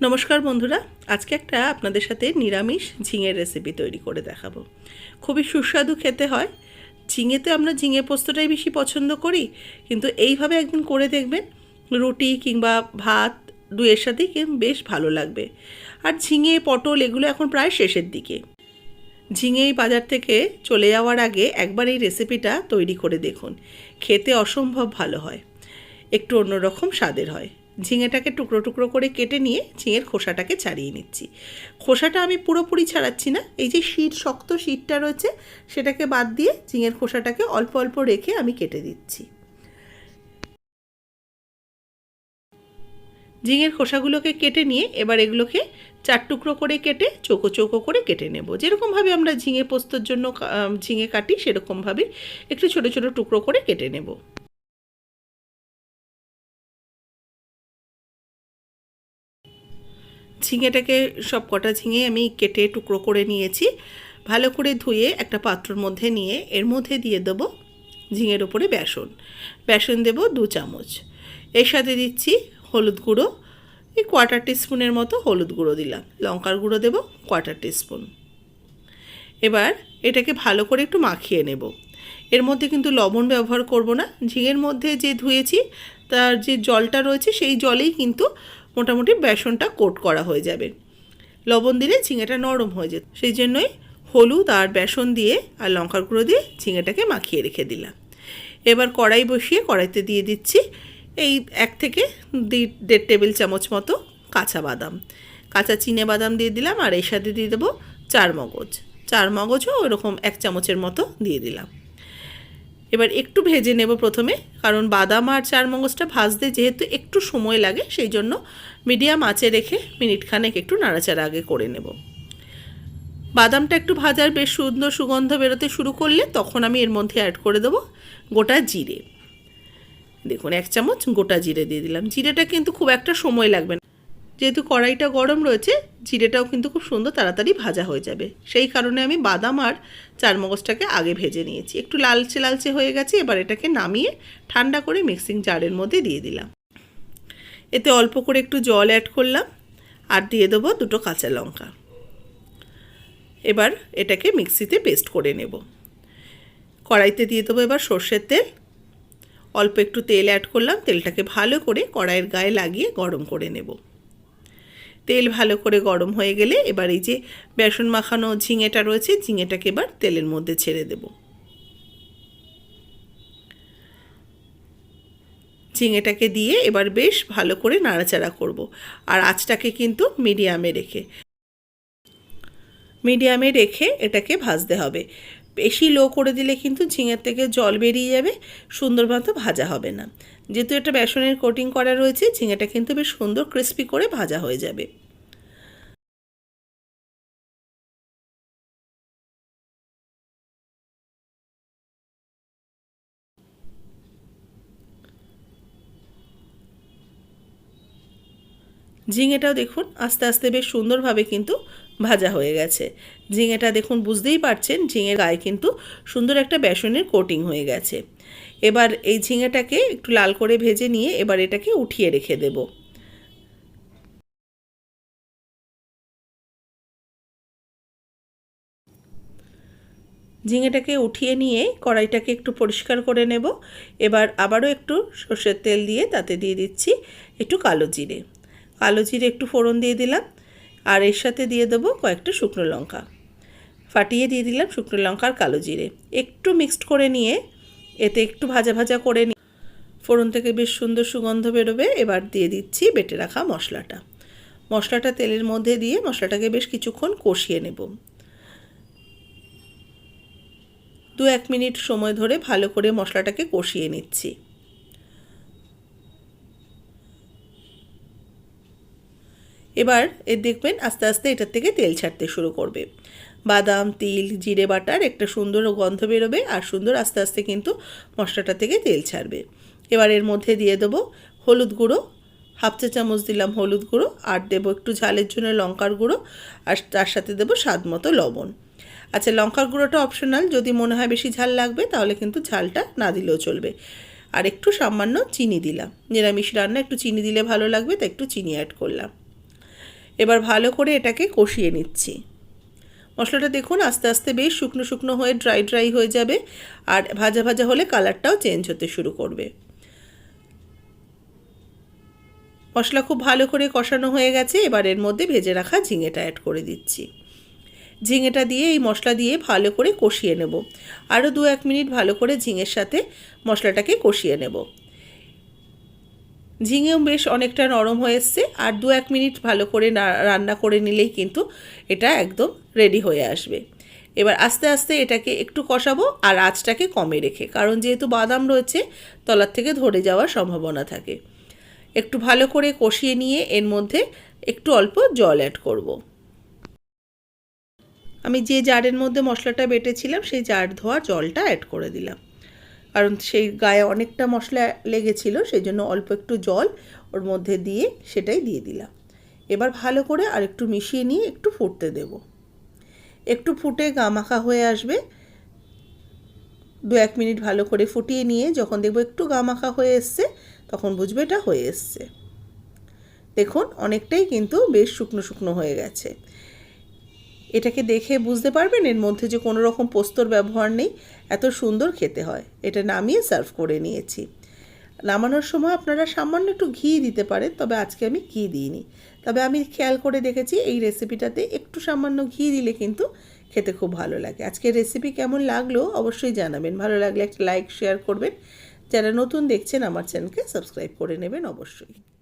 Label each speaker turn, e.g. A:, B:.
A: নমস্কার বন্ধুরা, আজকে একটা আপনাদের সাথে নিরামিষ ঝিঙের রেসিপি তৈরি করে দেখাবো। খুবই সুস্বাদু খেতে হয়। ঝিঙেতে আমরা ঝিঙে পোস্তটাই বেশি পছন্দ করি, কিন্তু এইভাবে একদিন করে দেখবেন, রুটি কিংবা ভাত দুয়ের সাথেই বেশ ভালো লাগবে। আর ঝিঙে, পটল এগুলো এখন প্রায় শেষের দিকে। ঝিঙে বাজার থেকে চলে যাওয়ার আগে একবার এই রেসিপিটা তৈরি করে দেখুন। খেতে অসম্ভব ভালো হয়। একটু অন্যরকম স্বাদের হয়। ঝিঙেটাকে টুকরো টুকরো করে কেটে নিয়ে ঝিঙের খোসাটাকে ছাড়িয়ে নিচ্ছি। খোসাটা আমি পুরোপুরি ছাড়াচ্ছি না। এই যে শীত, শক্ত শীতটা রয়েছে, সেটাকে বাদ দিয়ে ঝিঙের খোসাটাকে অল্প অল্প রেখে আমি কেটে দিচ্ছি। ঝিঙের খোসাগুলোকে কেটে নিয়ে এবার এগুলোকে চার টুকরো করে কেটে চৌকো চৌকো করে কেটে নেব। যেরকমভাবে আমরা ঝিঙে পোস্তর জন্য ঝিঙে কাটি, সেরকমভাবে একটু ছোটো ছোটো টুকরো করে কেটে নেব। ঝিঙেটাকে সব কটা ঝিঙে আমি কেটে টুকরো করে নিয়েছি। ভালো করে ধুয়ে একটা পাত্রর মধ্যে নিয়ে এর মধ্যে দিয়ে দেবো ঝিঙের ওপরে বেসন। বেসন দেবো দু চামচ। এর সাথে দিচ্ছি হলুদ গুঁড়ো। এই কোয়ার্টার টিস্পুনের মতো হলুদ গুঁড়ো দিলাম। লঙ্কার গুঁড়ো দেবো কোয়ার্টার টিস্পুন। এবার এটাকে ভালো করে একটু মাখিয়ে নেব। এর মধ্যে কিন্তু লবণ ব্যবহার করব না। ঝিঙের মধ্যে যে ধুয়েছি, তার যে জলটা রয়েছে, সেই জলেই কিন্তু মোটামুটি বেসনটা কোট করা হয়ে যাবে। লবণ দিলে ঝিঙেটা নরম হয়ে যেত। সেই জন্যই হলুদ আর বেসন দিয়ে আর লঙ্কার গুঁড়ো দিয়ে ঝিঙেটাকে মাখিয়ে রেখে দিলাম। এবার কড়াই বসিয়ে কড়াইতে দিয়ে দিচ্ছি এই এক থেকে দেড় টেবিল চামচ মতো কাঁচা বাদাম। কাঁচা চিনে বাদাম দিয়ে দিলাম আর এর সাথে দিয়ে দেবো চার মগজ চার মগজও ওরকম এক চামচের মতো দিয়ে দিলাম। এবার একটু ভেজে নেব প্রথমে, কারণ বাদাম আর চার মগজটা ভাজতে যেহেতু একটু সময় লাগে, সেই জন্য মিডিয়াম আঁচে রেখে মিনিটখানেক একটু নাড়াচাড়া আগে করে নেব। বাদামটা একটু ভাজার বেশ সুন্দর সুগন্ধ বেরোতে শুরু করলে তখন আমি এর মধ্যে অ্যাড করে দেবো গোটা জিরে। দেখুন, এক চামচ গোটা জিরে দিয়ে দিলাম। জিরেটা কিন্তু খুব একটা সময় লাগবে না। যেহেতু কড়াইটা গরম রয়েছে, জিরেটাও কিন্তু খুব সুন্দর তাড়াতাড়ি ভাজা হয়ে যাবে। সেই কারণে আমি বাদাম আর চারমগজটাকে আগে ভেজে নিয়েছি। একটু লালচে লালচে হয়ে গেছে, এবার এটাকে নামিয়ে ঠান্ডা করে মিক্সিং জারের মধ্যে দিয়ে দিলাম। এতে অল্প করে একটু জল অ্যাড করলাম আর দিয়ে দেবো দুটো কাঁচা লঙ্কা। এবার এটাকে মিক্সিতে পেস্ট করে নেব। কড়াইতে দিয়ে দেবো এবার সর্ষের তেল। অল্প একটু তেল অ্যাড করলাম, তেলটাকে ভালো করে কড়াইয়ের গায়ে লাগিয়ে গরম করে নেব। তেল ভালো করে গরম হয়ে গেলে এবার এই যে বেসন মাখানো ঝিঙেটা রয়েছে, ঝিঙেটাকে এবার তেলের মধ্যে ছেড়ে দেব। ঝিঙেটাকে দিয়ে এবার বেশ ভালো করে নাড়াচাড়া করব আর আঁচটাকে কিন্তু মিডিয়ামে রেখে। মিডিয়ামে রেখে এটাকে ভাজতে হবে। বেশি লো করে দিলে কিন্তু ঝিঙের থেকে জল বেরিয়ে যাবে সুন্দর মতো ভাজা হবে না। যেহেতু এটা বেসনের কোটিং করা রয়েছে, ঝিঙেটা কিন্তু বেশ সুন্দর ক্রিস্পি করে ভাজা হয়ে যাবে। ঝিঙেটাও দেখুন আস্তে আস্তে বেশ সুন্দরভাবে কিন্তু ভাজা হয়ে গেছে। ঝিঙেটা দেখুন বুঝতেই পারছেন ঝিঙের গায়ে কিন্তু সুন্দর একটা বেসনের কোটিং হয়ে গেছে। এবার এই ঝিঙেটাকে একটু লাল করে ভেজে নিয়ে এবার এটাকে উঠিয়ে রেখে দেব। ঝিঙেটাকে উঠিয়ে নিয়ে কড়াইটাকে একটু পরিষ্কার করে নেব। এবার আবারও একটু সর্ষের তেল দিয়ে তাতে দিয়ে দিচ্ছি একটু কালো জিরে। কালো জিরে একটু ফোড়ন দিয়ে দিলাম, আর এর সাথে দিয়ে দেবো কয়েকটা শুকনো লঙ্কা। ফাটিয়ে দিয়ে দিলাম শুকনো লঙ্কা আর কালো জিরে। একটু মিক্সড করে নিয়ে এতে একটু ভাজা ভাজা করে নিয়ে ফোড়ন থেকে বেশ সুন্দর সুগন্ধ বেরোবে। এবার দিয়ে দিচ্ছি বেটে রাখা মশলাটা। মশলাটা তেলের মধ্যে দিয়ে মশলাটাকে বেশ কিছুক্ষণ কষিয়ে নেব। দু এক মিনিট সময় ধরে ভালো করে মশলাটাকে কষিয়ে নিচ্ছি। এবার এ দেখবেন আস্তে আস্তে এটার থেকে তেল ছাড়তে শুরু করবে। বাদাম, তিল, জিরে বাটার একটা সুন্দর গন্ধ বেরোবে আর সুন্দর আস্তে আস্তে কিন্তু মশলাটা থেকে তেল ছাড়বে। এবার এর মধ্যে দিয়ে দেবো হলুদ গুঁড়ো, হাফ চা চামচ দিলাম হলুদ গুঁড়ো আর দেবো একটু ঝালের জন্য লঙ্কার গুঁড়ো আর তার সাথে দেবো স্বাদ মতো লবণ। আচ্ছা লঙ্কার গুঁড়োটা অপশনাল, যদি মনে হয় বেশি ঝাল লাগবে তাহলে কিন্তু ঝালটা না দিলেও চলবে। আর একটু সামান্য চিনি দিলাম। নিরামিষ রান্না একটু চিনি দিলে ভালো লাগবে, তাই একটু চিনি অ্যাড করলাম। এবার ভালো করে এটাকে কষিয়ে নিচ্ছি। মশলাটা দেখুন আস্তে আস্তে বেশ শুকনো শুকনো হয়ে ড্রাই ড্রাই হয়ে যাবে আর ভাজা ভাজা হলে কালারটাও চেঞ্জ হতে শুরু করবে। মশলা খুব ভালো করে কষানো হয়ে গেছে, এবার এর মধ্যে ভেজে রাখা ঝিঙেটা অ্যাড করে দিচ্ছি। ঝিঙেটা দিয়ে এই মশলা দিয়ে ভালো করে কষিয়ে নেব। আরও দু এক মিনিট ভালো করে ঝিঙের সাথে মশলাটাকে কষিয়ে নেব। ঝিঙেও বেশ অনেকটা নরম হয়ে এসছে আর দু এক মিনিট ভালো করে রান্না করে নিলেই কিন্তু এটা একদম রেডি হয়ে আসবে। এবার আস্তে আস্তে এটাকে একটু কষাবো আর আঁচটাকে কমে রেখে, কারণ যেহেতু বাদাম রয়েছে, তলার থেকে ধরে যাওয়ার সম্ভাবনা থাকে। একটু ভালো করে কষিয়ে নিয়ে এর মধ্যে একটু অল্প জল অ্যাড করব। আমি যে জারের মধ্যে মশলাটা বেটেছিলাম, সেই জার ধোয়া জলটা অ্যাড করে দিলাম। কারণ সেই গায়ে অনেকটা মশলা লেগেছিল, সেই জন্য অল্প একটু জল ওর মধ্যে দিয়ে সেটাই দিয়ে দিলাম। এবার ভালো করে আর একটু মিশিয়ে নিয়ে একটু ফুটতে দেব। একটু ফুটে গামাখা হয়ে আসবে। দু এক মিনিট ভালো করে ফুটিয়ে নিয়ে যখন দেখব একটু গামাখা হয়ে এসছে, তখন বুঝবে এটা হয়ে এসছে। দেখুন, অনেকটাই কিন্তু বেশ শুকনো শুকনো হয়ে গেছে। এটাকে দেখে বুঝতে পারবেন এর মধ্যে যে কোনো রকম পোস্তর ব্যবহার নেই, এত সুন্দর খেতে হয়। এটা নামিয়ে সার্ভ করে নিয়েছি। নামানোর সময় আপনারা সামান্য একটু ঘি দিতে পারেন, তবে আজকে আমি ঘি দিইনি। তবে আমি খেয়াল করে দেখেছি এই রেসিপিটাতে একটু সামান্য ঘি দিলে কিন্তু খেতে খুব ভালো লাগে। আজকের রেসিপি কেমন লাগল অবশ্যই জানাবেন। ভালো লাগলে একটা লাইক শেয়ার করবেন। যারা নতুন দেখছেন আমার চ্যানেলকে সাবস্ক্রাইব করে নেবেন অবশ্যই।